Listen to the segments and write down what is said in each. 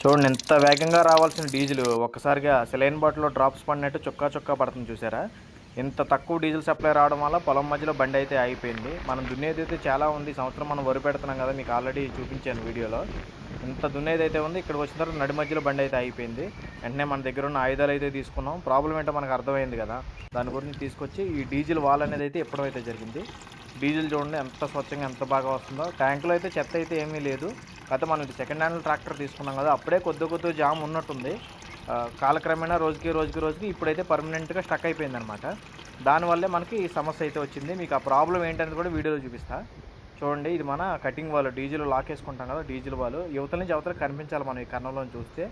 చూడండి ఎంత వేగంగా రావాల్సిన డీజిల్. ఒక్కసారిగా సెలైన్ బాటిల్లో డ్రాప్స్ పడినట్టు చుక్కా చుక్కా పడుతుంది చూసారా? ఇంత తక్కువ డీజిల్ సప్లై రావడం వల్ల పొలం మధ్యలో బండి అయితే ఆగిపోయింది. మనం దున్నేది అయితే చాలా ఉంది. సంవత్సరం మనం వరి పెడుతున్నాం కదా మీకు ఆల్రెడీ చూపించాను వీడియోలో. ఇంత దున్నేది అయితే ఉంది. ఇక్కడ వచ్చిన తర్వాత నడి మధ్యలో బండి అయితే అయిపోయింది వెంటనే మన దగ్గర ఉన్న ఆయుధాలు అయితే తీసుకున్నాం. ప్రాబ్లం ఏంటో మనకు అర్థమైంది కదా. దాని గురించి తీసుకొచ్చి ఈ డీజిల్ వాల్ అనేది అయితే ఎప్పుడైతే జరిగింది డీజిల్ చూడండి ఎంత స్వచ్ఛంగా ఎంత బాగా వస్తుందో. ట్యాంకులో అయితే చెత్త అయితే ఏమీ లేదు. గత మనం సెకండ్ హ్యాండ్ ట్రాక్టర్ తీసుకున్నాం కదా అప్పుడే కొద్ది కొద్ది జామ్ ఉన్నట్టుంది. కాలక్రమేణా రోజుకి రోజుకి రోజుకి ఇప్పుడైతే పర్మనెంట్గా స్టక్ అయిపోయింది అనమాట దానివల్లే మనకి ఈ సమస్య అయితే వచ్చింది. మీకు ఆ ప్రాబ్లం ఏంటనేది కూడా వీడియోలో చూపిస్తా. చూడండి ఇది మన కటింగ్ వాళ్ళు డీజిల్ లాక్ వేసుకుంటాం కదా డీజిల్ వాళ్ళు యువతల నుంచి అవతల కనిపించాలి మనం ఈ కన్నంలో చూస్తే.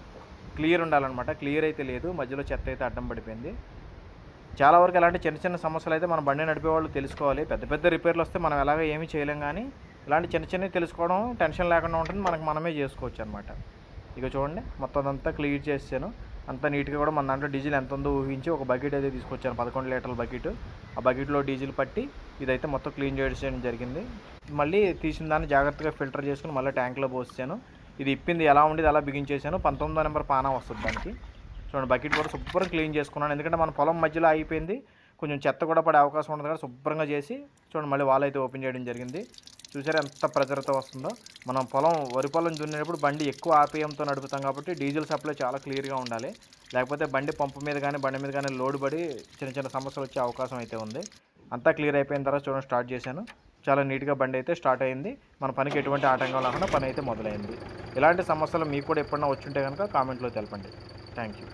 క్లియర్ ఉండాలన్నమాట. క్లియర్ అయితే లేదు. మధ్యలో చెత్త అయితే అడ్డం పడిపోయింది. చాలా వరకు ఎలాంటి చిన్న చిన్న సమస్యలు అయితే మనం బండి నడిపే వాళ్ళు తెలుసుకోవాలి. పెద్ద పెద్ద రిపేర్లు వస్తే మనం ఎలాగ ఏమీ చేయలేం కానీ ఇలాంటి చిన్న చిన్నవి తెలుసుకోవడం టెన్షన్ లేకుండా ఉంటుంది. మనకు మనమే చేసుకోవచ్చు అనమాట ఇక చూడండి మొత్తం అదంతా క్లియర్ చేసాను అంతా నీట్గా కూడా మన దాంట్లో డీజిల్ ఎంత ఉందో ఊహించి ఒక బకెట్ అయితే తీసుకొచ్చాను. పదకొండు లీటర్ల బకెట్. ఆ బకెట్లో డీజిల్ పట్టి ఇదైతే మొత్తం క్లీన్ చేయడం జరిగింది. మళ్ళీ తీసిన దాన్ని జాగ్రత్తగా ఫిల్టర్ చేసుకుని మళ్ళీ ట్యాంక్లో పోసాను ఇది ఇప్పింది ఎలా ఉండేది అలా బిగించేసాను. పంతొమ్మిదో నెంబర్ పానా వస్తుంది దానికి. చూడండి బకెట్ కూడా శుభ్రంగా క్లీన్ చేసుకున్నాను. ఎందుకంటే మన పొలం మధ్యలో అయిపోయింది కొంచెం చెత్త కూడా పడే అవకాశం ఉంటుంది కదా శుభ్రంగా చేసి చూడండి మళ్ళీ వాల్ అయితే ఓపెన్ చేయడం జరిగింది. చూసారా ఎంత ప్రెజర్తో వస్తుందో? మనం పొలం వరి పొలం దున్నేటప్పుడు బండి ఎక్కువ ఆర్పిఎంతో నడుపుతాం కాబట్టి డీజిల్ సప్లై చాలా క్లియర్గా ఉండాలి. లేకపోతే బండి పంపు మీద కానీ బండి మీద కానీ లోడ్ పడి చిన్న చిన్న సమస్యలు వచ్చే అవకాశం అయితే ఉంది. అంతా క్లియర్ అయిపోయిన తర్వాత చూడండి స్టార్ట్ చేశాను. చాలా నీట్గా బండి అయితే స్టార్ట్ అయింది. మన పనికి ఎటువంటి ఆటంకం లేకుండా పని అయితే మొదలైంది. ఇలాంటి సమస్యలు మీకు కూడా ఎప్పుడైనా వచ్చుంటే కనుక కామెంట్లో తెలపండి. Thank you